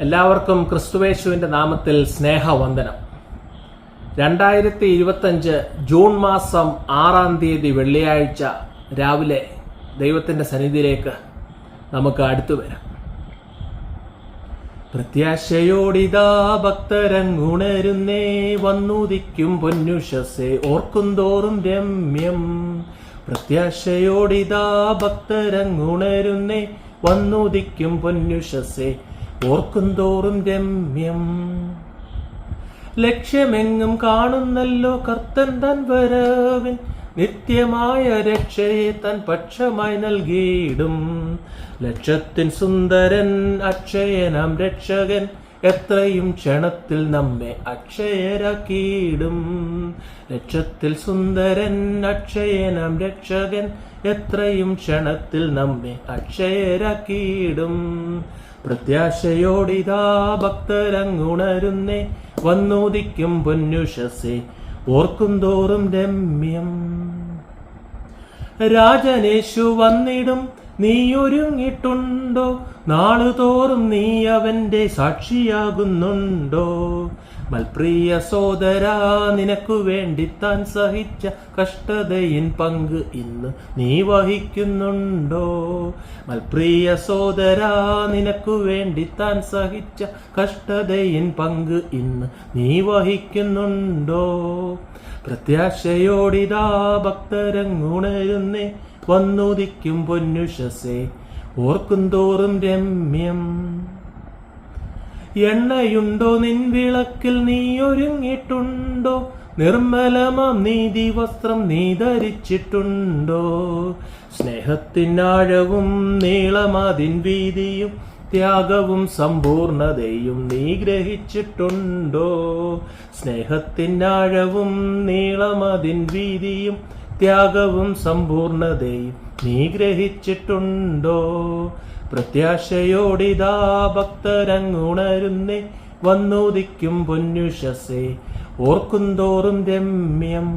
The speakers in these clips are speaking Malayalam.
എല്ലാവർക്കും ക്രിസ്തുവേശുവിന്റെ നാമത്തിൽ സ്നേഹവന്ദനം. രണ്ടായിരത്തി ഇരുപത്തഞ്ച് ജൂൺ മാസം ആറാം തീയതി വെള്ളിയാഴ്ച രാവിലെ ദൈവത്തിന്റെ സന്നിധിയിലേക്ക് നമുക്ക് അടുത്തു വരാം. പ്രത്യാശയോടിതാ ഭക്തരങ്ങുണരുന്നേ വന്നുദിക്കും പൊന്നുഷസേ ഓർക്കുന്തോറും രമ്യം. പ്രത്യാശയോടിതാ ഭക്തരങ്ങുണരുന്നേ വന്നുദിക്കും പൊന്നുഷസേ ഓർക്കുന്തോറും രമ്യം. ലക്ഷ്യമെങ്ങും കാണുന്നല്ലോ കർത്തൻ തൻ വരവിൻ. നിത്യമായ രക്ഷയെ തൻ പക്ഷമായി നൽകിയിടും. ലക്ഷത്തിൻ സുന്ദരൻ അക്ഷയനാം രക്ഷകൻ. എത്രയും ക്ഷണത്തിൽ നമ്മെ അക്ഷയരാക്കിയിടും. ലക്ഷത്തിൽ സുന്ദരൻ അക്ഷയനാം രക്ഷകൻ. എത്രയും ക്ഷണത്തിൽ നമ്മെ അക്ഷയരാക്കിയിടും. പ്രത്യാശയോടിതാ ഭക്തരങ്ങുണരുന്നേ വന്നുദിക്കും പൊന്നുഷസേ ഓർക്കുന്തോറും രമ്യം. രാജനേശു വന്നിടും നീ ഒരുങ്ങിട്ടുണ്ടോ നാളുതോറും നീ അവന്റെ സാക്ഷിയാകുന്നുണ്ടോ? മൽപ്രിയ സോദരാ നിനക്കു വേണ്ടി താൻ സഹിച്ച കഷ്ടതയിൻ പങ്ക് ഇന്ന് നീ വഹിക്കുന്നുണ്ടോ? മൽപ്രിയ സോദരാ നിനക്കു വേണ്ടി താൻ സഹിച്ച കഷ്ടതയിൻ പങ്ക് ഇന്ന് നീ വഹിക്കുന്നുണ്ടോ? പ്രത്യാശയോടിതാ ഭക്തരങ്ങുണരുന്നേ വന്നുദിക്കും പൊന്നുഷസേ ഓർക്കും തോറും രമ്യം. എണ്ണയുണ്ടോ നിൻ വിളക്കിൽ? നീ ഒരുങ്ങിയിട്ടുണ്ടോ? നിർമ്മലമാം നീതി വസ്ത്രം നീ ധരിച്ചിട്ടുണ്ടോ? സ്നേഹത്തിനാഴവും നീളമതിൻ വീതിയും ത്യാഗവും സമ്പൂർണതയും നീ ഗ്രഹിച്ചിട്ടുണ്ടോ? സ്നേഹത്തിനാഴവും നീളമതിൻ വീതിയും ത്യാഗവും സമ്പൂർണതയും നീ ഗ്രഹിച്ചിട്ടുണ്ടോ? പ്രത്യാശയോടിതാ ഭക്തരങ്ങുണരുന്നേ വന്നുദിക്കും പൊന്നുഷസേ ഓർക്കുന്തോറും രമ്യം.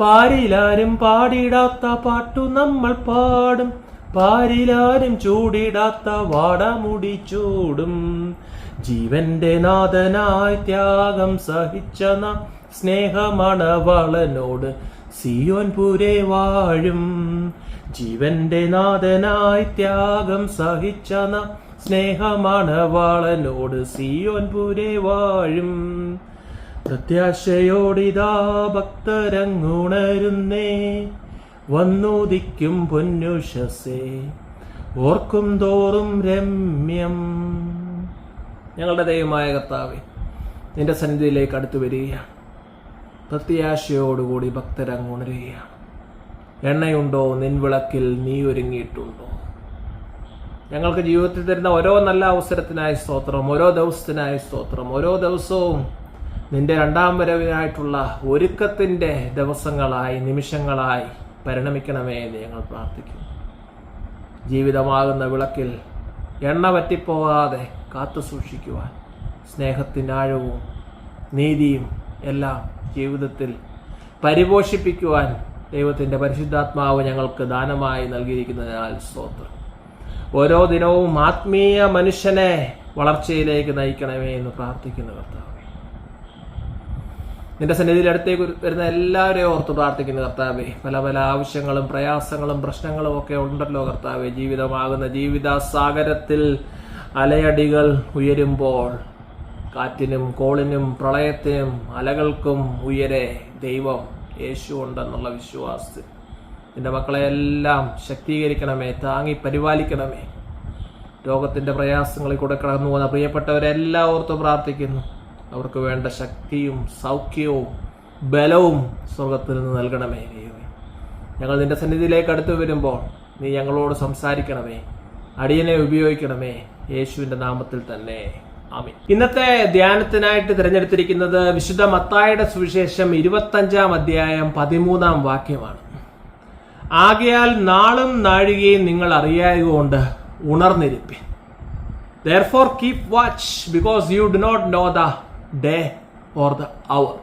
പാരിലാരും പാടിടാത്ത പാട്ടു നമ്മൾ പാടും പാരിലാരും ചൂടിടാത്ത വാടമുടി ചൂടും. ജീവന്റെ നാഥനായി ത്യാഗം സഹിച്ച നാം സ്നേഹമണവളനോട് സിയോൻ പുരെ വാഴും. ജീവന്റെ നാഥനായി ത്യാഗം സഹിച്ച നാം സ്നേഹമണവാളനോട് സിയോൻപുരെ വാഴും. പ്രത്യാശയോടിതാ ഭക്തരങ്ങുണരുന്നേ. വന്നുദിക്കും പൊന്നുഷസേ ഓർക്കും തോറും രമ്യം. ഞങ്ങളുടെ ദൈവമായ കർത്താവെ നിന്റെ സന്നിധിയിലേക്ക് അടുത്തു വരികയാണ് പ്രത്യാശയോടുകൂടി ഭക്തരങ്ങുണരുകയാണ്. എണ്ണയുണ്ടോ? നിൻവിളക്കിൽ നീ ഒരുങ്ങിയിട്ടുണ്ടോ ഞങ്ങൾക്ക് ജീവിതത്തിൽ തരുന്ന ഓരോ നല്ല അവസരത്തിനായി സ്തോത്രം ഓരോ ദിവസത്തിനായി സ്തോത്രം ഓരോ ദിവസവും നിന്റെ രണ്ടാം വരവിനായിട്ടുള്ള ഒരുക്കത്തിന്റെ ദിവസങ്ങളായി നിമിഷങ്ങളായി പരിണമിക്കണമേ എന്ന് ഞങ്ങൾ പ്രാർത്ഥിക്കുന്നു. ജീവിതമാകുന്ന വിളക്കിൽ എണ്ണ പറ്റിപ്പോകാതെ കാത്തു സൂക്ഷിക്കുവാൻ സ്നേഹത്തിന്റെ ആഴവും നീതിയും എല്ലാം ജീവിതത്തിൽ പരിപോഷിപ്പിക്കുവാൻ ദൈവത്തിന്റെ പരിശുദ്ധാത്മാവ് ഞങ്ങൾക്ക് ദാനമായി നൽകിയിരിക്കുന്നതിനാൽ സ്തോത്രം. ഓരോ ദിനവും ആത്മീയ മനുഷ്യനെ വളർച്ചയിലേക്ക് നയിക്കണമേ എന്ന് പ്രാർത്ഥിക്കുന്നു കർത്താവ്. നിന്റെ സന്നിധിയിൽ അടുത്തേക്ക് വരുന്ന എല്ലാവരെയും ഓർത്ത് പ്രാർത്ഥിക്കുന്നു കർത്താവെ. പല പല ആവശ്യങ്ങളും പ്രയാസങ്ങളും പ്രശ്നങ്ങളും ഒക്കെ ഉണ്ടല്ലോ കർത്താവെ. ജീവിതമാകുന്ന ജീവിത സാഗരത്തിൽ അലയടികൾ ഉയരുമ്പോൾ കാറ്റിനും കോളിനും പ്രളയത്തിനും അലകൾക്കും ഉയരെ ദൈവം യേശു ഉണ്ടെന്നുള്ള വിശ്വാസത്തിൽ. നിന്റെ മക്കളെ എല്ലാം ശക്തീകരിക്കണമേ താങ്ങി പരിപാലിക്കണമേ. രോഗത്തിന്റെ പ്രയാസങ്ങളിൽ കൂടെ കടന്നു പോകുന്ന പ്രിയപ്പെട്ടവരെല്ലാം ഓർത്ത് പ്രാർത്ഥിക്കുന്നു. അവർക്ക് വേണ്ട ശക്തിയും സൗഖ്യവും ബലവും സ്വർഗത്തിൽ നിന്ന് നൽകണമേ ദൈവമേ. ഞങ്ങൾ നിന്റെ സന്നിധിയിലേക്ക് അടുത്തു വരുമ്പോൾ നീ ഞങ്ങളോട് സംസാരിക്കണമേ. അടിയനെ ഉപയോഗിക്കണമേ. യേശുവിന്റെ നാമത്തിൽ തന്നെ. ആമീൻ. ഇന്നത്തെ ധ്യാനത്തിനായിട്ട് തിരഞ്ഞെടുത്തിരിക്കുന്നത് വിശുദ്ധ മത്തായുടെ സുവിശേഷം ഇരുപത്തഞ്ചാം അധ്യായം പതിമൂന്നാം വാക്യമാണ്. ആകയാൽ നാളും നാഴികയും നിങ്ങൾ അറിയായതുകൊണ്ട് ഉണർന്നിരിപ്പിൻ. Therefore keep watch because you do not know the day or the hour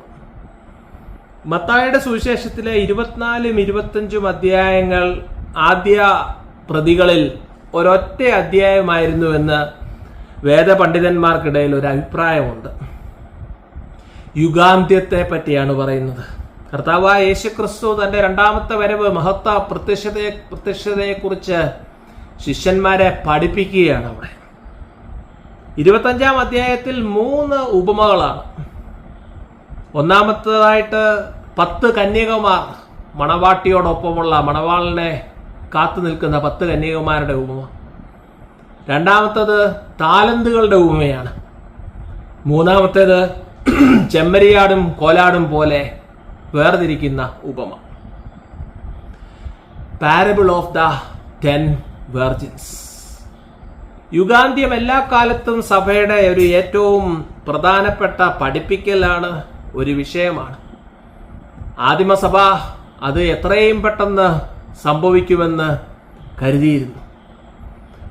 മത്തായുടെ സുവിശേഷത്തിലെ ഇരുപത്തിനാലും ഇരുപത്തഞ്ചും അധ്യായങ്ങൾ ആദ്യ പ്രതികളിൽ ഒരൊറ്റ അധ്യായമായിരുന്നുവെന്ന് വേദപണ്ഡിതന്മാർക്കിടയിൽ ഒരു അഭിപ്രായമുണ്ട്. യുഗാന്ത്യത്തെ പറ്റിയാണ് പറയുന്നത്. കർത്താവായ യേശു ക്രിസ്തു തന്റെ രണ്ടാമത്തെ വരവ് മഹത്വ പ്രത്യക്ഷതയെ പ്രത്യക്ഷതയെക്കുറിച്ച് ശിഷ്യന്മാരെ പഠിപ്പിക്കുകയാണ് അവിടെ. ഇരുപത്തഞ്ചാം അധ്യായത്തിൽ മൂന്ന് ഉപമകളാണ്. ഒന്നാമത്തേതായിട്ട് പത്ത് കന്യകമാർ മണവാട്ടിയോടൊപ്പമുള്ള മണവാളിനെ കാത്തു നിൽക്കുന്ന പത്ത് കന്യകമാരുടെ ഉപമ. രണ്ടാമത്തത് താലന്തുകളുടെ ഉപമയാണ് മൂന്നാമത്തേത് ചെമ്മരിയാടും കോലാടും പോലെ വേർതിരിക്കുന്ന ഉപമ. Parable of the ten virgins യുഗാന്ത്യം എല്ലാ കാലത്തും സഭയുടെ ഒരു ഏറ്റവും പ്രധാനപ്പെട്ട പഠിപ്പിക്കലാണ് ഒരു വിഷയമാണ്. ആദിമസഭ അത് എത്രയും പെട്ടെന്ന് സംഭവിക്കുമെന്ന് കരുതിയിരുന്നു.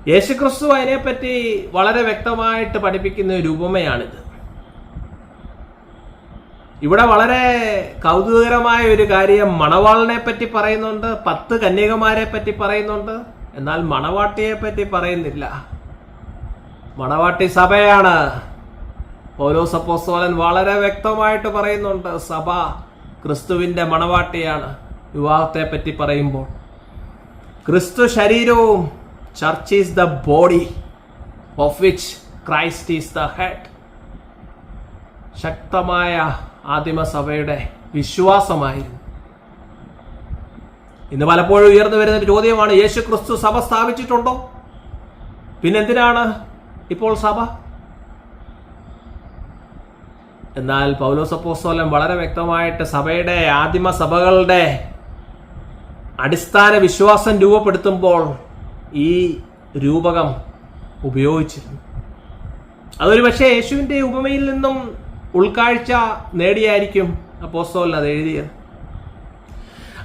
യേശുക്രിസ്തു അതിനെപ്പറ്റി വളരെ വ്യക്തമായിട്ട് പഠിപ്പിക്കുന്ന ഒരു ഉപമയാണിത്. ഇവിടെ വളരെ കൗതുകകരമായ ഒരു കാര്യം മണവാളിനെ പറ്റി പറയുന്നുണ്ട് പത്ത് കന്യകമാരെ പറ്റി പറയുന്നുണ്ട്. എന്നാൽ മണവാട്ടിയെ പറ്റി പറയുന്നില്ല. മണവാട്ടി സഭയാണ്. പൗലോസ് അപ്പോസ്തോലൻ വളരെ വ്യക്തമായിട്ട് പറയുന്നുണ്ട് സഭ ക്രിസ്തുവിന്റെ മണവാട്ടിയാണ്. വിവാഹത്തെ പറ്റി പറയുമ്പോൾ ക്രിസ്തു ശരീരവും church is the body of which Christ is the head ശക്തമായ ആദിമസഭയുടെ വിശ്വാസമായിരുന്നു. ഇന്ന് പലപ്പോഴും ഉയർന്നു വരുന്ന ഒരു ചോദ്യമാണ് യേശു ക്രിസ്തു സഭ സ്ഥാപിച്ചിട്ടുണ്ടോ? പിന്നെന്തിനാണ് ഇപ്പോൾ സഭ? എന്നാൽ പൗലോസപ്പോസോലം വളരെ വ്യക്തമായിട്ട് സഭയുടെ ആദിമ സഭകളുടെ അടിസ്ഥാന വിശ്വാസം രൂപപ്പെടുത്തുമ്പോൾ ഈ രൂപകം ഉപയോഗിച്ചിരുന്നു. അതൊരു പക്ഷേ യേശുവിന്റെ ഉപമയിൽ നിന്നും ഉൾക്കാഴ്ച നേടിയായിരിക്കും അപ്പോസോൽ അത് എഴുതിയത്.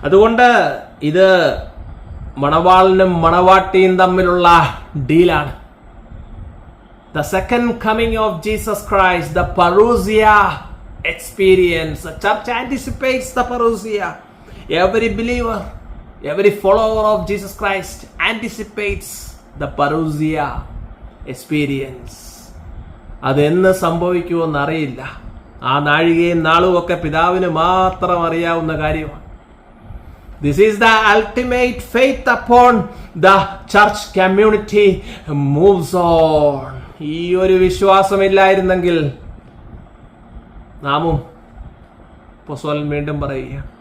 അതുകൊണ്ട് ഇത് മണവാളിനും മണവാട്ടിയും തമ്മിലുള്ള ഡീലാണ്. The second coming of Jesus Christ the parousia experience church anticipates the parousia every believer every follower of Jesus Christ anticipates the parousia experience. അതെന്ന് സംഭവിക്കുമെന്ന് അറിയില്ല. ആ നാഴികയും നാളും ഒക്കെ പിതാവിന് മാത്രം അറിയാവുന്ന കാര്യമാണ്. This is the ultimate faith upon the church community moves on ഈ ഒരു വിശ്വാസമില്ലായിരുന്നെങ്കിൽ നാമും പൊസോലൻ വീണ്ടും പറയുക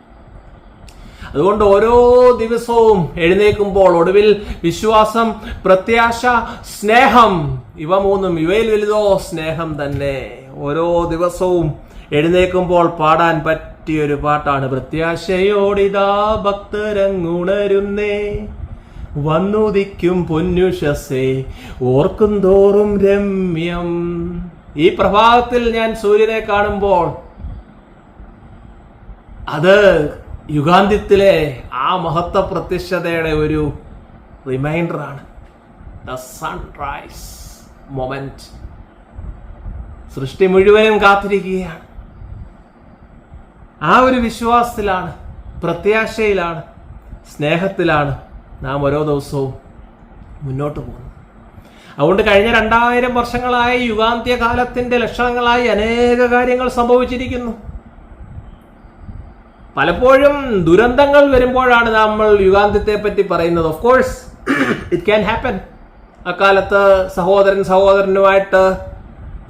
അതുകൊണ്ട് ഓരോ ദിവസവും എഴുന്നേൽക്കുമ്പോൾ ഒടുവിൽ വിശ്വാസം പ്രത്യാശ സ്നേഹം ഇവ മൂന്നും ഇവയിൽ വലുതോ സ്നേഹം തന്നെ. ഓരോ ദിവസവും എഴുന്നേൽക്കുമ്പോൾ പാടാൻ പറ്റിയൊരു പാട്ടാണ്. പ്രത്യാശയോടിതാ ഭക്തരങ്ങുണരുന്നേ. വന്നുദിക്കും പൊന്നുഷസേ ഓർക്കും തോറും രമ്യം. ഈ പ്രഭാതത്തിൽ ഞാൻ സൂര്യനെ കാണുമ്പോൾ അത് യുഗാന്ത്യത്തിലെ ആ മഹത്വ പ്രത്യക്ഷതയുടെ ഒരു റിമൈൻഡറാണ്. The sunrise moment. സൃഷ്ടി മുഴുവനും കാത്തിരിക്കുകയാണ്. ആ ഒരു വിശ്വാസത്തിലാണ് പ്രത്യാശയിലാണ് സ്നേഹത്തിലാണ് നാം ഓരോ ദിവസവും മുന്നോട്ട് പോകുന്നത്. അതുകൊണ്ട് കഴിഞ്ഞ രണ്ടായിരം വർഷങ്ങളായി യുഗാന്ത്യ കാലത്തിന്റെ ലക്ഷണങ്ങളായി അനേക കാര്യങ്ങൾ സംഭവിച്ചിരിക്കുന്നു. പലപ്പോഴും ദുരന്തങ്ങൾ വരുമ്പോഴാണ് നമ്മൾ യുഗാന്ത്യത്തെ പറ്റി പറയുന്നത്. Of course it can happen അക്കാലത്ത് സഹോദരൻ സഹോദരനുമായിട്ട്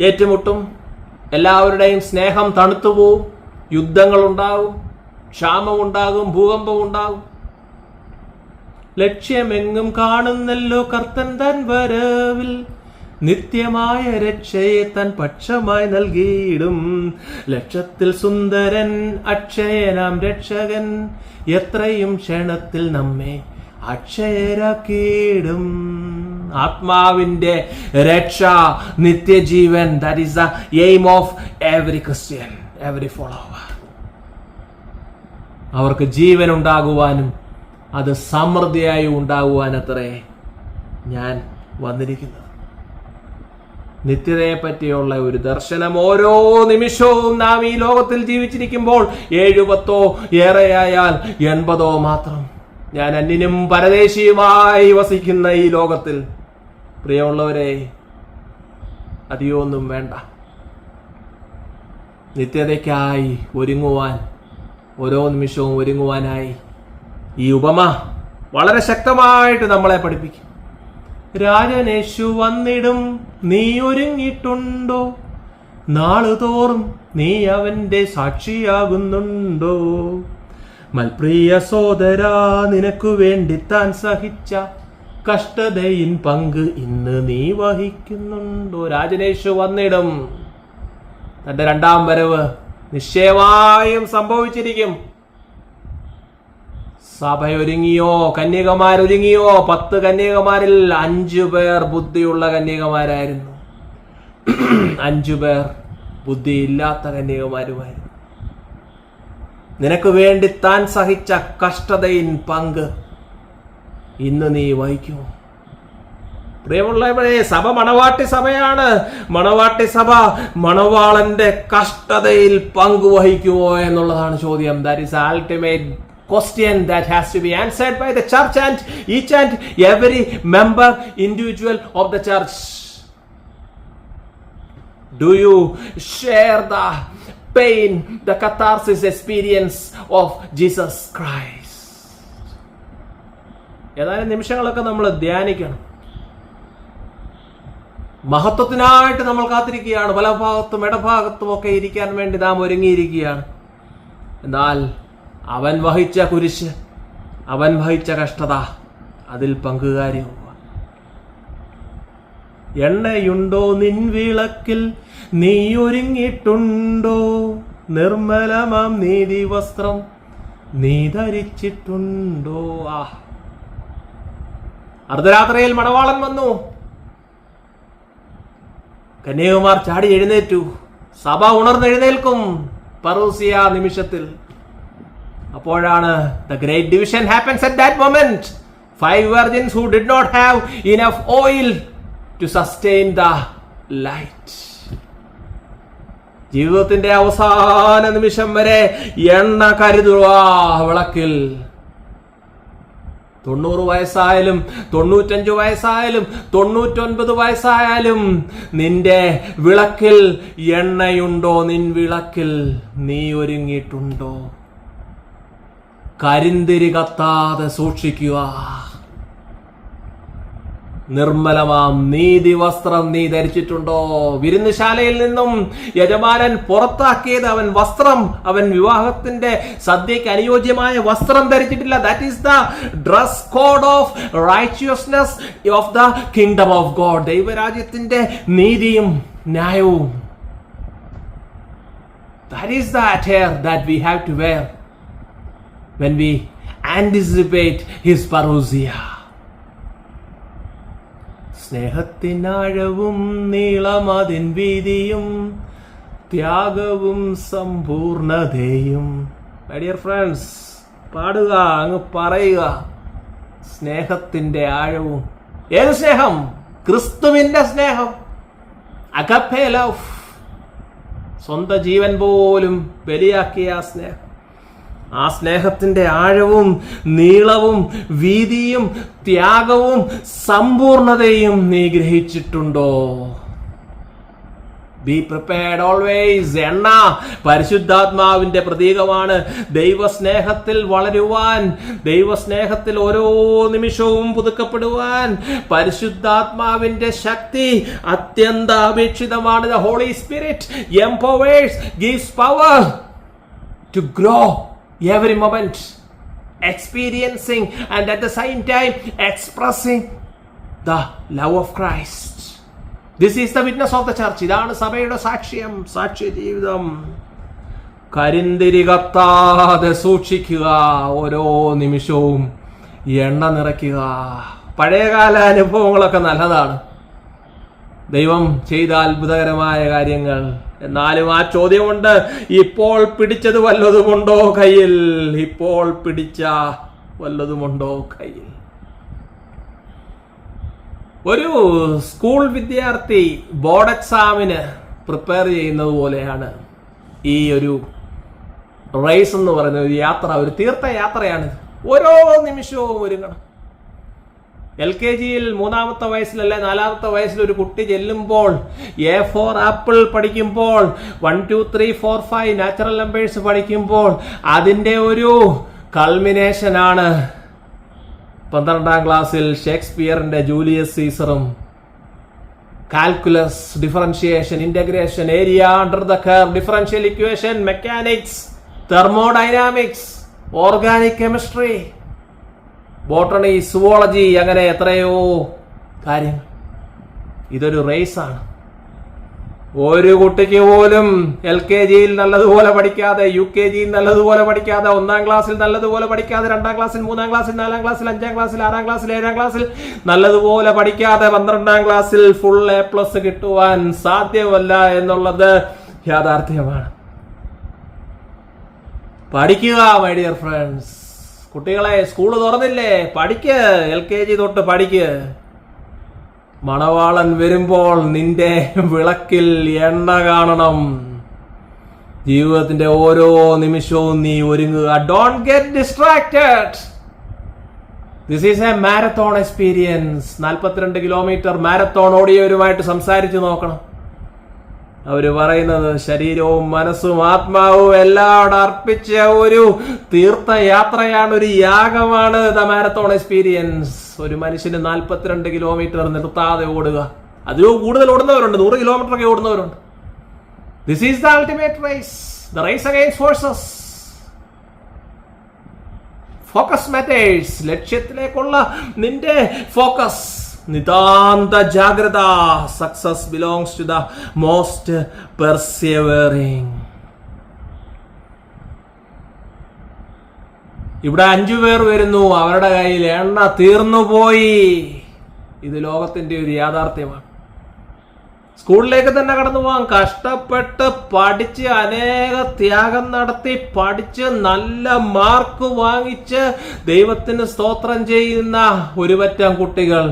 ഏറ്റുമുട്ടും. എല്ലാവരുടെയും സ്നേഹം തണുത്തുപോവും. യുദ്ധങ്ങളുണ്ടാകും ക്ഷാമമുണ്ടാകും. ഭൂകമ്പമുണ്ടാകും. ലക്ഷ്യമെങ്ങും കാണുന്നല്ലോ കർത്തൻ തൻ വരവിൽ നിത്യമായ രക്ഷയെ തൻ പക്ഷമായി നൽകിയിടും. ലക്ഷത്തിൽ സുന്ദരൻ അക്ഷയനാം രക്ഷകൻ എത്രയും ക്ഷണത്തിൽ നമ്മെ അക്ഷയരാക്കിയിടും. ആത്മാവിന്റെ രക്ഷ നിത്യജീവൻ that is the aim of every Christian every follower അവർക്ക് ജീവൻ ഉണ്ടാകുവാനും അത് സമൃദ്ധിയായി ഉണ്ടാകുവാനത്രേ ഞാൻ വന്നിരിക്കുന്നത്. നിത്യതയെ പറ്റിയുള്ള ഒരു ദർശനം ഓരോ നിമിഷവും നാം ഈ ലോകത്തിൽ ജീവിച്ചിരിക്കുമ്പോൾ എഴുപത്തോ ഏറെയായാൽ എൺപതോ മാത്രം. ഞാൻ അന്യനും പരദേശിയുമായി വസിക്കുന്ന ഈ ലോകത്തിൽ. പ്രിയമുള്ളവരെ അധികമൊന്നും വേണ്ട. നിത്യതയ്ക്കായി ഒരുങ്ങുവാൻ ഓരോ നിമിഷവും ഒരുങ്ങുവാനായി ഈ ഉപമ വളരെ ശക്തമായിട്ട് നമ്മളെ പഠിപ്പിക്കും. രാജനേശു വന്നിടും. നീ ഒരുങ്ങിയിട്ടുണ്ടോ നാളുതോറും നീ അവന്റെ സാക്ഷിയാകുന്നുണ്ടോ? മൽപ്രിയ സോദരാ നിനക്കു വേണ്ടി താൻ സഹിച്ച കഷ്ടതയിൻ പങ്ക് ഇന്ന് നീ വഹിക്കുന്നുണ്ടോ? രാജനേഷ് വന്നിടും. തന്റെ രണ്ടാം വരവ് നിശ്ചയമായും സംഭവിച്ചിരിക്കും. സഭയൊരുങ്ങിയോ? കന്യകമാരൊരുങ്ങിയോ? പത്ത് കന്യകമാരിൽ അഞ്ചു പേർ ബുദ്ധിയുള്ള കന്യകമാരായിരുന്നു. അഞ്ചു പേർ ബുദ്ധിയില്ലാത്ത കന്യകമാരുമായിരുന്നു. നിനക്ക് വേണ്ടി താൻ സഹിച്ച കഷ്ടതയിൻ പങ്ക് ഇന്ന് നീ വഹിക്കുമോ? പ്രിയമുള്ളവരെ സഭ മണവാട്ടി സഭയാണ്. മണവാട്ടി സഭ മണവാളന്റെ കഷ്ടതയിൽ പങ്കുവഹിക്കുമോ എന്നുള്ളതാണ് ചോദ്യം. That is ultimate question that has to be answered by the church and each and every member individual of the church Do you share the pain, the catharsis experience of Jesus Christ? ഏതാനും നിമിഷങ്ങളൊക്കെ നമ്മൾ ധ്യാനിക്കണം മഹത്വത്തിനായിട്ട് നമ്മൾ കാത്തിരിക്കുകയാണ് പല ഭാഗത്തും ഇടഭാഗത്തും ഒക്കെ ഇരിക്കാൻ വേണ്ടി നാം ഒരുങ്ങിയിരിക്കുകയാണ് എന്നാൽ അവൻ വഹിച്ച കുരിശ് അവൻ വഹിച്ച കഷ്ടത അതിൽ പങ്കുകാരിയാവുക. എണ്ണയുണ്ടോ നിൻ വിളക്കിൽ നീ ഒരുങ്ങിയിട്ടുണ്ടോ? നിർമ്മലമാം നീതി വസ്ത്രം. നീ ധരിച്ചിട്ടുണ്ടോ? ആ. അർദ്ധരാത്രിയിൽ മണവാളൻ വന്നു. കന്യാകുമാർ ചാടി എഴുന്നേറ്റു. സഭ ഉണർന്നെഴുന്നേൽക്കും. പറൂസിയ നിമിഷത്തിൽ അപ്പോഴാണ് the great division happens at that moment five virgins who did not have enough oil to sustain the light ജീവിതത്തിന്റെ അവസാന നിമിഷം വരെ എണ്ണ കരുതുവാ വിളക്കിൽ. തൊണ്ണൂറ് വയസ്സായാലും തൊണ്ണൂറ്റഞ്ച് വയസ്സായാലും തൊണ്ണൂറ്റൊൻപത് വയസ്സായാലും നിന്റെ വിളക്കിൽ എണ്ണയുണ്ടോ? നിൻ വിളക്കിൽ നീ ഒരുങ്ങിയിട്ടുണ്ടോ? കരിന്തിരി കത്താതെ സൂക്ഷിക്കുക. നിർമ്മലമാം നീതി വസ്ത്രം നീ ധരിച്ചിട്ടുണ്ടോ? വിരുന്നുശാലയിൽ നിന്നും യജമാനൻ പുറത്താക്കിയത് അവൻ വസ്ത്രം. അവൻ വിവാഹത്തിന്റെ സദ്യക്ക് അനുയോജ്യമായ വസ്ത്രം ധരിച്ചിട്ടില്ല. That is the dress code of righteousness of the kingdom of God ദൈവരാജ്യത്തിന്റെ നീതിയും ന്യായവും. That is the attire that we have to wear. When we anticipate His parousia. സ്നേഹത്തിനാഴവും നീളമതിൻ വീതിയും ത്യാഗവും സമ്പൂർണതയും. മൈ ഡിയർ ഫ്രണ്ട്സ് പാടുക അങ്ങ് പറയുക. സ്നേഹത്തിന്റെ ആഴവും. ഏത് സ്നേഹം? ക്രിസ്തുവിന്റെ സ്നേഹം. Agape love. സ്വന്തം ജീവൻ പോലും ബലിയാക്കിയ സ്നേഹം. ആ സ്നേഹത്തിന്റെ ആഴവും നീളവും വീതിയും ത്യാഗവും സമ്പൂർണതയും നീ ഗ്രഹിച്ചിട്ടുണ്ടോ? ബി പ്രിപ്പയർഡ് ഓൾവേസ് എണ്ണ പരിശുദ്ധാത്മാവിന്റെ പ്രതീകമാണ്. ദൈവസ്നേഹത്തിൽ വളരുവാൻ ദൈവസ്നേഹത്തിൽ ഓരോ നിമിഷവും പുതുക്കപ്പെടുവാൻ പരിശുദ്ധാത്മാവിന്റെ ശക്തി അത്യന്താപേക്ഷിതമാണ്. The Holy Spirit empowers gives power to grow. Every moment, experiencing and at the same time expressing the love of Christ. This is the witness of the church ഇതാണ് സഭയുടെ സാക്ഷ്യം സാക്ഷ്യ ജീവിതം. കരിന്തിരി കത്താതെ സൂക്ഷിക്കുക ഓരോ നിമിഷവും. എണ്ണ നിറയ്ക്കുക. പഴയകാല അനുഭവങ്ങളൊക്കെ നല്ലതാണ്. ദൈവം ചെയ്ത അത്ഭുതകരമായ കാര്യങ്ങൾ എന്നാലും ആ ചോദ്യമുണ്ട് ഇപ്പോൾ പിടിച്ചത് വല്ലതുമുണ്ടോ കയ്യിൽ? ഇപ്പോൾ പിടിച്ച വല്ലതുമുണ്ടോ കയ്യിൽ? ഒരു സ്കൂൾ വിദ്യാർത്ഥി ബോർഡ് എക്സാമിന് പ്രിപ്പയർ ചെയ്യുന്നത് പോലെയാണ് ഈ ഒരു റേസ് എന്ന് പറയുന്ന ഒരു യാത്ര ഒരു തീർത്ഥയാത്രയാണ്. ഓരോ നിമിഷവും ഒരുങ്ങണം. എൽ കെ ജിയിൽ മൂന്നാമത്തെ വയസ്സിലല്ലേ നാലാമത്തെ വയസ്സിൽ ഒരു കുട്ടി ചെല്ലുമ്പോൾ എ ഫോർ ആപ്പിൾ പഠിക്കുമ്പോൾ one two three four five natural numbers പഠിക്കുമ്പോൾ അതിന്റെ ഒരു കൾമിനേഷൻ ആണ് പന്ത്രണ്ടാം ക്ലാസ്സിൽ ഷേക്സ്പിയറിന്റെ Julius സീസറും. Calculus differentiation integration area under the curve differential equation mechanics thermodynamics organic chemistry botany zoology അങ്ങനെ എത്രയോ കാര്യങ്ങൾ. ഇതൊരു റേസാണ് ഒരു കുട്ടിക്ക് പോലും എൽ കെ ജിയിൽ നല്ലതുപോലെ പഠിക്കാതെ യു കെ ജിയിൽ നല്ലതുപോലെ പഠിക്കാതെ ഒന്നാം ക്ലാസ്സിൽ നല്ലതുപോലെ പഠിക്കാതെ രണ്ടാം ക്ലാസ്സിൽ മൂന്നാം ക്ലാസ്സിൽ നാലാം ക്ലാസ്സിൽ അഞ്ചാം ക്ലാസ്സിൽ ആറാം ക്ലാസ്സിൽ ഏഴാം ക്ലാസ്സിൽ നല്ലതുപോലെ പഠിക്കാതെ പന്ത്രണ്ടാം ക്ലാസ്സിൽ ഫുൾ എ പ്ലസ് കിട്ടുവാൻ സാധ്യമല്ല എന്നുള്ളത് യാഥാർത്ഥ്യമാണ്. പഠിക്കുക മൈ ഡിയർ ഫ്രണ്ട്സ് കുട്ടികളെ സ്കൂൾ തുറന്നില്ലേ? പഠിക്ക്. എൽ കെ ജി തൊട്ട് പഠിക്ക്. മണവാളൻ വരുമ്പോൾ നിന്റെ വിളക്കിൽ എണ്ണ കാണണം. ജീവിതത്തിന്റെ ഓരോ നിമിഷവും നീ ഒരുങ്ങുക. Don't get distracted this is a marathon experience നാൽപ്പത്തിരണ്ട് കിലോമീറ്റർ മാരത്തോൺ ഓടിയവരുമായിട്ട് സംസാരിച്ചു നോക്കണം. അവർ പറയുന്നത് ശരീരവും മനസ്സും ആത്മാവും എല്ലാം അർപ്പിച്ച ഒരു തീർത്ഥയാത്രയാണ് ഒരു യാഗമാണ് ദ മാരത്തോൺ എക്സ്പീരിയൻസ്. ഒരു മനുഷ്യന് നാൽപ്പത്തിരണ്ട് കിലോമീറ്റർ നിർത്താതെ ഓടുക. അതിലും കൂടുതൽ ഓടുന്നവരുണ്ട് നൂറ് കിലോമീറ്റർ ഒക്കെ ഓടുന്നവരുണ്ട്. This is the ultimate race the race against forces focus matters ലക്ഷ്യത്തിലേക്കുള്ള നിന്റെ ഫോക്കസ് നിതാന്ത ജാഗ്രത. Success belongs to the most persevering ഇവിടെ അഞ്ചു പേർ വരുന്നു. അവരുടെ കയ്യിൽ എണ്ണ തീർന്നുപോയി ഇത് ലോകത്തിന്റെ ഒരു യാഥാർത്ഥ്യമാണ്. സ്കൂളിലേക്ക് തന്നെ കടന്നു പോകാം. കഷ്ടപ്പെട്ട് പഠിച്ച് അനേക ത്യാഗം നടത്തി പഠിച്ച് നല്ല മാർക്ക് വാങ്ങിച്ച് ദൈവത്തിന് സ്തോത്രം ചെയ്യുന്ന ഒരുപറ്റം കുട്ടികൾ.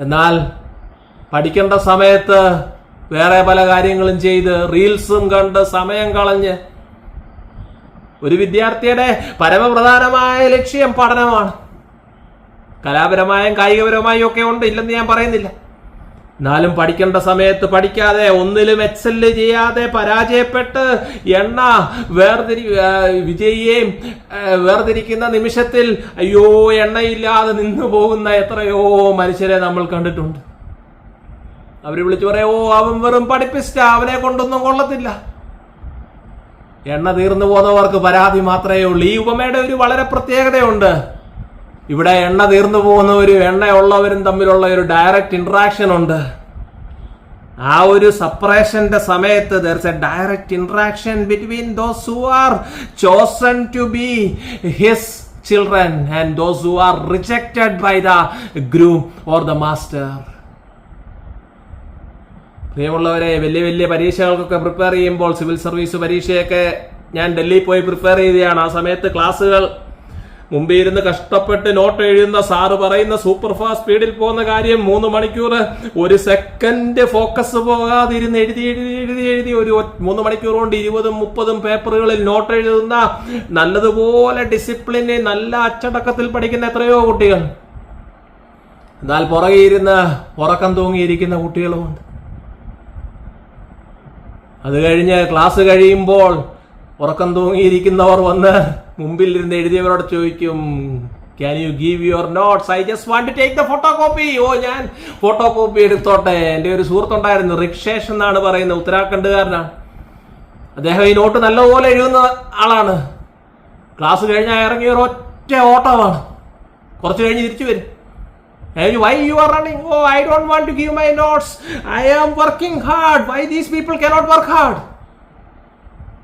എന്നാൽ പഠിക്കേണ്ട സമയത്ത് വേറെ പല കാര്യങ്ങളും ചെയ്ത് റീൽസും കണ്ട് സമയം കളഞ്ഞ് ഒരു വിദ്യാർത്ഥിയുടെ പരമപ്രധാനമായ ലക്ഷ്യം പഠനമാണ്. കലാപരമായും കായികപരമായും ഒക്കെ ഉണ്ട് ഇല്ലെന്ന് ഞാൻ പറയുന്നില്ല. എന്നാലും പഠിക്കേണ്ട സമയത്ത് പഠിക്കാതെ ഒന്നിലും എക്സൽ ചെയ്യാതെ പരാജയപ്പെട്ട് എണ്ണ വേർതിരി വിജയിയേയും വേർതിരിക്കുന്ന നിമിഷത്തിൽ അയ്യോ എണ്ണയില്ലാതെ നിന്നു പോകുന്ന എത്രയോ മനുഷ്യരെ നമ്മൾ കണ്ടിട്ടുണ്ട്. അവർ വിളിച്ചു പറയോ അവൻ വെറും പഠിപ്പിച്ച അവനെ കൊണ്ടൊന്നും കൊള്ളത്തില്ല. എണ്ണ തീർന്നു പോകുന്നവർക്ക് പരാതി മാത്രമേ ഉള്ളൂ. ഈ ഉപമയുടെ ഒരു വളരെ പ്രത്യേകതയുണ്ട്. ഇവിടെ എണ്ണ തീർന്നു പോകുന്നവരും എണ്ണയുള്ളവരും തമ്മിലുള്ള ഒരു ഡയറക്റ്റ് ഇൻട്രാക്ഷൻ ഉണ്ട്. ആ ഒരു സപ്പറേഷന്റെ സമയത്ത് there's a direct interaction between those who are chosen to be his children and those who are rejected by the groom or the master പ്രിയമുള്ളവരെ വലിയ വലിയ പരീക്ഷകൾക്കൊക്കെ പ്രിപ്പയർ ചെയ്യുമ്പോൾ സിവിൽ സർവീസ് പരീക്ഷയൊക്കെ ഞാൻ ഡൽഹിയിൽ പോയി പ്രിപ്പയർ ചെയ്തതാണ് ആ സമയത്ത് ക്ലാസ്സുകൾ മുമ്പേ ഇരുന്ന് കഷ്ടപ്പെട്ട് നോട്ട് എഴുതുന്ന സാറ് പറയുന്ന സൂപ്പർ ഫാസ്റ്റ് സ്പീഡിൽ പോകുന്ന കാര്യം മൂന്ന് മണിക്കൂർ ഒരു സെക്കൻഡ് ഫോക്കസ് പോകാതെ ഇരുന്ന് എഴുതി എഴുതി എഴുതി എഴുതി ഒരു മൂന്ന് മണിക്കൂർ കൊണ്ട് ഇരുപതും മുപ്പതും പേപ്പറുകളിൽ നോട്ട് എഴുതുന്ന നല്ലതുപോലെ ഡിസിപ്ലിന് നല്ല അച്ചടക്കത്തിൽ പഠിക്കുന്ന എത്രയോ കുട്ടികൾ. എന്നാൽ പുറകെ ഇരുന്ന് ഉറക്കം തൂങ്ങിയിരിക്കുന്ന കുട്ടികളുമുണ്ട്. അത് കഴിഞ്ഞ് ക്ലാസ് കഴിയുമ്പോൾ ഉറക്കം തൂങ്ങിയിരിക്കുന്നവർ വന്ന് മുമ്പിൽ ഇരുന്ന് എഴുതിയവരോട് ചോദിക്കും can you give your notes I just want to take the photocopy ഓ ഞാൻ ഫോട്ടോ കോപ്പി എടുത്തോട്ടെ എന്റെ ഒരു സുഹൃത്തുണ്ടായിരുന്നു റിക്ഷേഷ് എന്നാണ് പറയുന്നത് ഉത്തരാഖണ്ഡുകാരനാണ് അദ്ദേഹം ഈ നോട്ട് നല്ലപോലെ എഴുതുന്ന ആളാണ് ക്ലാസ് കഴിഞ്ഞാൽ ഇറങ്ങിയ ഒരു ഒറ്റ ഓട്ടമാണ് കുറച്ച് കഴിഞ്ഞ് തിരിച്ചു വരും why you are running? Oh, I don't want to give my notes. I am working hard. Why these people cannot work hard?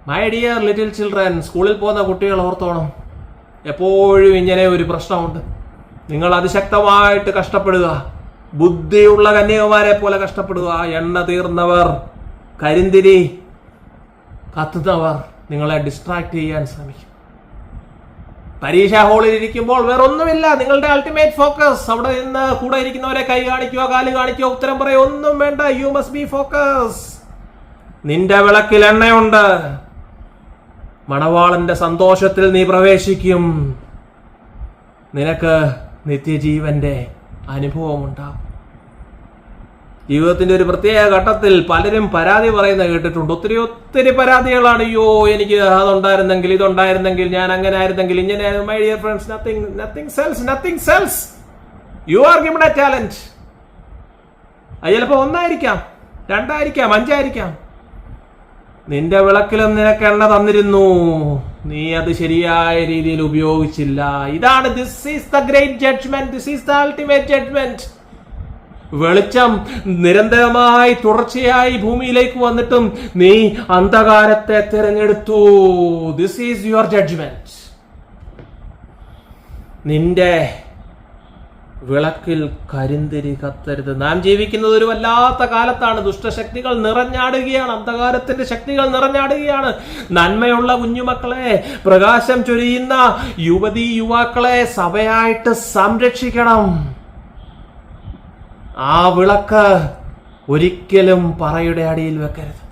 My dear little children സ്കൂളിൽ പോകുന്ന കുട്ടികൾ ഓർത്തോണം. എപ്പോഴും ഇങ്ങനെ ഒരു പ്രശ്നമുണ്ട്. നിങ്ങൾ അതിശക്തമായിട്ട് കഷ്ടപ്പെടുക. ബുദ്ധിയുള്ള കന്യകുമാരെ പോലെ കഷ്ടപ്പെടുക. എണ്ണ തീർന്നവർ കരിന്തിരി കത്തുന്നവർ നിങ്ങളെ ഡിസ്ട്രാക്ട് ചെയ്യാൻ ശ്രമിക്കും. പരീക്ഷാ ഹാളിൽ ഇരിക്കുമ്പോൾ വേറൊന്നുമില്ല. നിങ്ങളുടെ അൾട്ടിമേറ്റ് ഫോക്കസ് അവിടെ നിന്ന് കൂടെ ഇരിക്കുന്നവരെ കൈ കാണിക്കുക കാൽ കാണിക്കുക ഉത്തരം പറയുക ഒന്നും വേണ്ട. യു മസ്റ്റ് ബി ഫോക്കസ് നിന്റെ വിളക്കിൽ എണ്ണയുണ്ട്. മണവാളന്റെ സന്തോഷത്തിൽ നീ പ്രവേശിക്കും. നിനക്ക് നിത്യജീവന്റെ അനുഭവമുണ്ടാവും. ജീവിതത്തിന്റെ ഒരു പ്രത്യേക ഘട്ടത്തിൽ പലരും പരാതി പറയുന്ന കേട്ടിട്ടുണ്ട്. ഒത്തിരി ഒത്തിരി പരാതികളാണ്. അയ്യോ എനിക്ക് അതുണ്ടായിരുന്നെങ്കിൽ ഇതുണ്ടായിരുന്നെങ്കിൽ ഞാൻ അങ്ങനെ ആയിരുന്നെങ്കിൽ ഇങ്ങനെ my dear friends nothing nothing sells nothing sells you are given a talent അത് ചിലപ്പോൾ ഒന്നായിരിക്കാം രണ്ടായിരിക്കാം അഞ്ചായിരിക്കാം. നിന്റെ വിളക്കിലും നിനക്ക് എണ്ണ തന്നിരുന്നു. നീ അത് ശരിയായ രീതിയിൽ ഉപയോഗിച്ചില്ല. ഇതാണ് this is the great judgement this is the ultimate judgement വെളിച്ചം നിരന്തരമായി തുടർച്ചയായി ഭൂമിയിലേക്ക് വന്നിട്ടും നീ അന്ധകാരത്തെ തിരഞ്ഞെടുത്തു. ദിസ് ഈസ് യുവർ ജഡ്ജ്മെന്റ് നിന്റെ വിളക്കിൽ കരിന്തിരി കത്തരുത്. നാം ജീവിക്കുന്നത് ഒരു വല്ലാത്ത കാലത്താണ്. ദുഷ്ടശക്തികൾ നിറഞ്ഞാടുകയാണ്. അന്ധകാരത്തിന്റെ ശക്തികൾ നിറഞ്ഞാടുകയാണ്. നന്മയുള്ള കുഞ്ഞുമക്കളെ പ്രകാശം ചൊരിയുന്ന യുവതി യുവാക്കളെ സഭയായിട്ട് സംരക്ഷിക്കണം. ആ വിളക്ക് ഒരിക്കലും പറയുടെ അടിയിൽ വെക്കരുത്.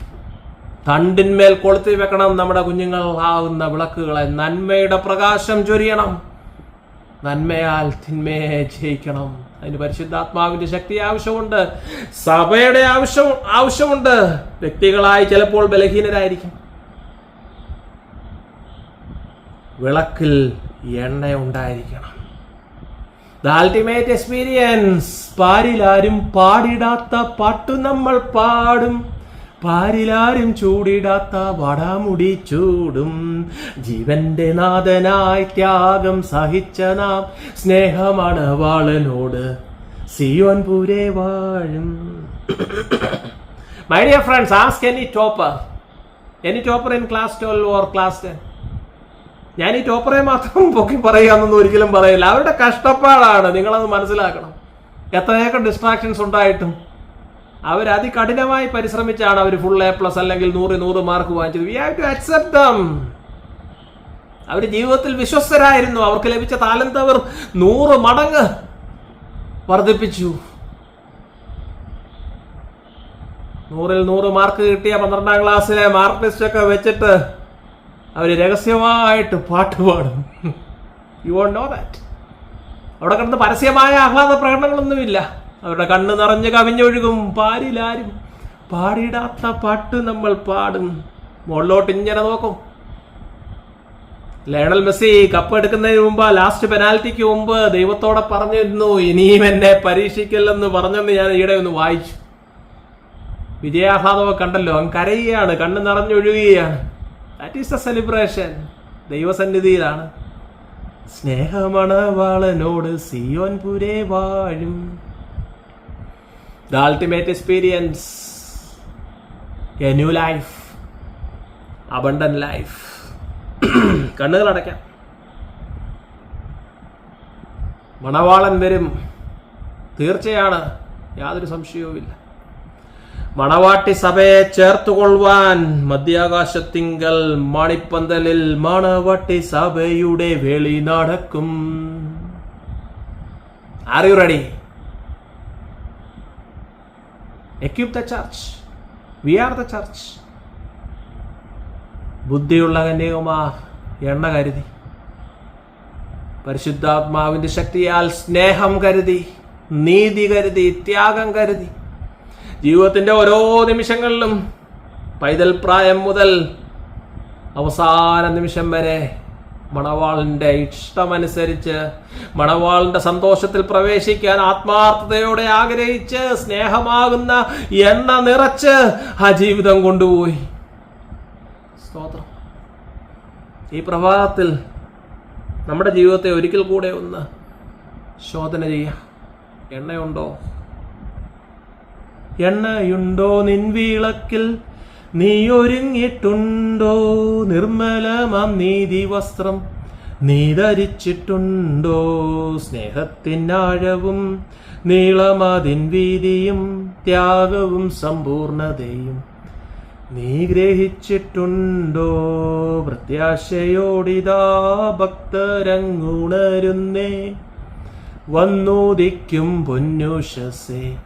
തണ്ടിന്മേൽ കൊളുത്തി വെക്കണം നമ്മുടെ കുഞ്ഞുങ്ങൾ ആവുന്ന വിളക്കുകളെ. നന്മയുടെ പ്രകാശം ചൊരിയണം. നന്മയാൽ തിന്മയെ ജയിക്കണം. അതിന് പരിശുദ്ധാത്മാവിന്റെ ശക്തി ആവശ്യമുണ്ട്. സഭയുടെ ആവശ്യം ആവശ്യമുണ്ട്. വ്യക്തികളായി ചിലപ്പോൾ ബലഹീനരായിരിക്കും. വിളക്കിൽ എണ്ണ ഉണ്ടായിരിക്കണം ദ അൾട്ടിമേറ്റ് എക്സ്പീരിയൻസ് പാരിലാരും പാടിടാത്ത പാട്ടു നമ്മൾ പാടും. പാരിലാരും ചൂടിടാത്ത വടാമുടി ചൂടും. ജീവന്റെ നാഥനായി ത്യാഗം സഹിച്ച നാം സ്നേഹമാണ് വാളനോട് സിയോൻ പൂരെ വാഴും. My dear friends ask any topper any topper in class twelve or class ten ഞാൻ ഈ ടോപ്പറെ മാത്രം പൊക്കി പറയുക ഒരിക്കലും പറയില്ല. അവരുടെ കഷ്ടപ്പാടാണ്. നിങ്ങളത് മനസ്സിലാക്കണം. എത്രയൊക്കെ ഡിസ്ട്രാക്ഷൻസ് ഉണ്ടായിട്ടും. അവർ അതികഠിനമായി പരിശ്രമിച്ചാണ് അവർ ഫുൾ എ പ്ലസ് അല്ലെങ്കിൽ നൂറ് നൂറ് മാർക്ക് വാങ്ങിച്ചത്. We have to accept them അവർ ജീവിതത്തിൽ വിശ്വസ്തരായിരുന്നു. അവർക്ക് ലഭിച്ച താലന്ത് അവർ നൂറ് മടങ്ങ് വർദ്ധിപ്പിച്ചു. നൂറിൽ നൂറ് മാർക്ക് കിട്ടിയ പന്ത്രണ്ടാം ക്ലാസ്സിലെ മാർക്ക് ലിസ്റ്റ് ഒക്കെ വെച്ചിട്ട് അവർ രഹസ്യമായിട്ട് പാട്ട് പാടും യു വോണ്ട് നോ ദാറ്റ് അവിടെ കിടന്ന് പരസ്യമായ ആഹ്ലാദ പ്രകടനങ്ങളൊന്നുമില്ല. അവരുടെ കണ്ണ് നിറഞ്ഞ് കവിഞ്ഞൊഴുകും. പാരിലാരും പാടിടാത്ത പാട്ട് നമ്മൾ പാടും. മുകളിലോട്ട് ഇങ്ങനെ നോക്കും. ലയണൽ മെസ്സി കപ്പ് എടുക്കുന്നതിന് മുമ്പ് ലാസ്റ്റ് പെനാൽറ്റിക്ക് മുമ്പ് ദൈവത്തോടെ പറഞ്ഞിരുന്നു ഇനിയും എന്നെ പരീക്ഷിക്കില്ലെന്ന് പറഞ്ഞെന്ന് ഞാൻ ഈയിടെ ഒന്ന് വായിച്ചു. വിജയാഹ്ലാദമൊക്കെ കണ്ടല്ലോ അങ്ങ് കരയുകയാണ് കണ്ണ് നിറഞ്ഞൊഴുകുകയാണ്. ദാറ്റ് ഈസ് എ സെലിബ്രേഷൻ ദൈവസന്നിധിയിലാണ്. സ്നേഹമണവാളനോട് സിയോൻ പുരേ വാഴും. The ultimate experience a new life abundant life കണ്ണുകൾ അടയ്ക്കാം. മണവാളൻ വരും. തീർച്ചയാണ്. യാതൊരു സംശയവുമില്ല. മണവാട്ടി സഭയെ ചേർത്തുകൊള്ളുവാൻ മധ്യാകാശത്തിങ്കൽ മണിപ്പന്തലിൽ മണവാട്ടി സഭയുടെ വെളി നടക്കും. Are you ready equip the church we are the church ബുദ്ധിയുള്ള കന്യകുമാർ എണ്ണ കരുതി. പരിശുദ്ധാത്മാവിന്റെ ശക്തിയാൽ സ്നേഹം കരുതി നീതി കരുതി ത്യാഗം കരുതി. ജീവിതത്തിന്റെ ഓരോ നിമിഷങ്ങളിലും പൈതൽ പ്രായം മുതൽ അവസാന നിമിഷം വരെ മണവാളിന്റെ ഇഷ്ടമനുസരിച്ച് മണവാളിന്റെ സന്തോഷത്തിൽ പ്രവേശിക്കാൻ ആത്മാർത്ഥതയോടെ ആഗ്രഹിച്ച് സ്നേഹമാകുന്ന എണ്ണ നിറച്ച് ആ ജീവിതം കൊണ്ടുപോയി. സ്തോത്രം. ഈ പ്രഭാതത്തിൽ നമ്മുടെ ജീവിതത്തെ ഒരിക്കൽ കൂടെ ഒന്ന് ശോധന ചെയ്യാം. എണ്ണയുണ്ടോ? എണ്ണയുണ്ടോ നിൻവീളക്കിൽ നീ ഒരുങ്ങിയിട്ടുണ്ടോ? നിർമ്മലമാം നീതി വസ്ത്രം. നീ ധരിച്ചിട്ടുണ്ടോ? സ്നേഹത്തിനാഴവും നീളമാതിൻ വീതിയും ത്യാഗവും സമ്പൂർണതയും. നീ ഗ്രഹിച്ചിട്ടുണ്ടോ? പ്രത്യാശയോടിതാ ഭക്തരങ്ങുണരുന്നേ. വന്നോദിക്കും പൊന്നുഷസേ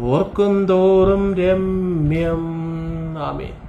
ഓർക്കും തോറും രമ്യം Amin.